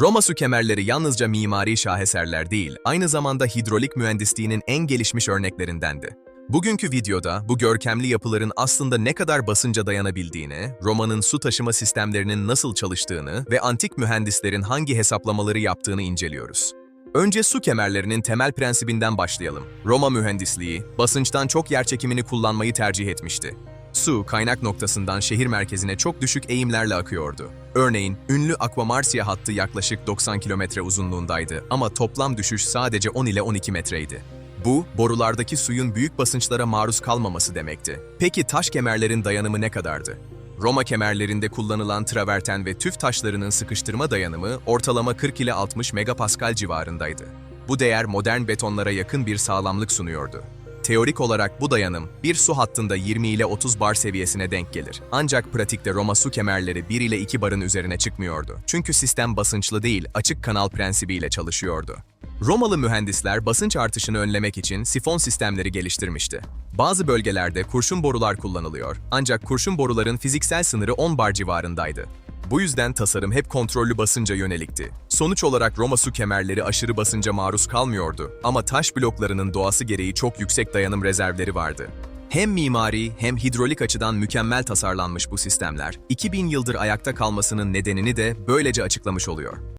Roma su kemerleri yalnızca mimari şaheserler değil, aynı zamanda hidrolik mühendisliğinin en gelişmiş örneklerindendi. Bugünkü videoda bu görkemli yapıların aslında ne kadar basınca dayanabildiğini, Roma'nın su taşıma sistemlerinin nasıl çalıştığını ve antik mühendislerin hangi hesaplamaları yaptığını inceliyoruz. Önce su kemerlerinin temel prensibinden başlayalım. Roma mühendisliği, basınçtan çok yer çekimini kullanmayı tercih etmişti. Su, kaynak noktasından şehir merkezine çok düşük eğimlerle akıyordu. Örneğin, ünlü Aqua Marcia hattı yaklaşık 90 kilometre uzunluğundaydı ama toplam düşüş sadece 10 ile 12 metreydi. Bu, borulardaki suyun büyük basınçlara maruz kalmaması demekti. Peki taş kemerlerin dayanımı ne kadardı? Roma kemerlerinde kullanılan traverten ve tüf taşlarının sıkıştırma dayanımı ortalama 40 ile 60 megapascal civarındaydı. Bu değer modern betonlara yakın bir sağlamlık sunuyordu. Teorik olarak bu dayanım bir su hattında 20 ile 30 bar seviyesine denk gelir. Ancak pratikte Roma su kemerleri 1 ile 2 barın üzerine çıkmıyordu. Çünkü sistem basınçlı değil, açık kanal prensibiyle çalışıyordu. Romalı mühendisler basınç artışını önlemek için sifon sistemleri geliştirmişti. Bazı bölgelerde kurşun borular kullanılıyor ancak kurşun boruların fiziksel sınırı 10 bar civarındaydı. Bu yüzden tasarım hep kontrollü basınca yönelikti. Sonuç olarak Roma su kemerleri aşırı basınca maruz kalmıyordu ama taş bloklarının doğası gereği çok yüksek dayanım rezervleri vardı. Hem mimari hem hidrolik açıdan mükemmel tasarlanmış bu sistemler, 2000 yıldır ayakta kalmasının nedenini de böylece açıklamış oluyor.